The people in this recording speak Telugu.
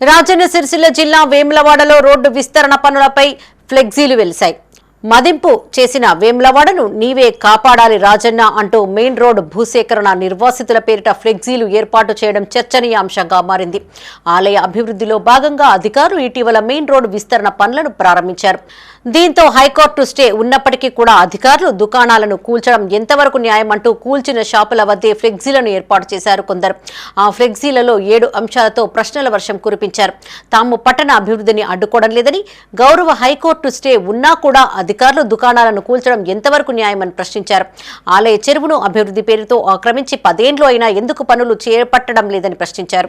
రాజన్న సిరిసిల్ల జిల్లా వేములవాడలో రోడ్డు విస్తరణ పనులపై ఫ్లెక్సీలు వెలిశాయి. మదింపు చేసిన వేములవాడను నీవే కాపాడాలి రాజన్న అంటూ మెయిన్ రోడ్ భూసేకరణ నిర్వాసితుల పేరిట ఫ్లెక్సీలు ఏర్పాటు చేయడం చర్చనీయాంశంగా మారింది. ఆలయ అభివృద్ధిలో భాగంగా అధికారులు ఇటీవల మెయిన్ రోడ్ విస్తరణ పనులను ప్రారంభించారు. దీంతో హైకోర్టు స్టే ఉన్నప్పటికీ కూడా అధికారులు దుకాణాలను కూల్చడం ఎంతవరకు న్యాయం అంటూ కూల్చిన షాపుల వద్దే ఫ్లెక్సీలను ఏర్పాటు చేశారు కొందరు. ఆ ఫ్లెక్సీలలో ఏడు అంశాలతో ప్రశ్నల వర్షం కురిపించారు. తాము పట్టణ అభివృద్ధిని అడ్డుకోవడం లేదని గౌరవ హైకోర్టు స్టే ఉన్నా కూడా అధికారులు దుకాణాలను కూల్చడం ఎంతవరకు న్యాయమని ప్రశ్నించారు. ఆలయ చెరువును అభివృద్ధి పేరుతో ఆక్రమించి పదేండ్లు అయినా ఎందుకు పనులు చేపట్టడం లేదని ప్రశ్నించారు.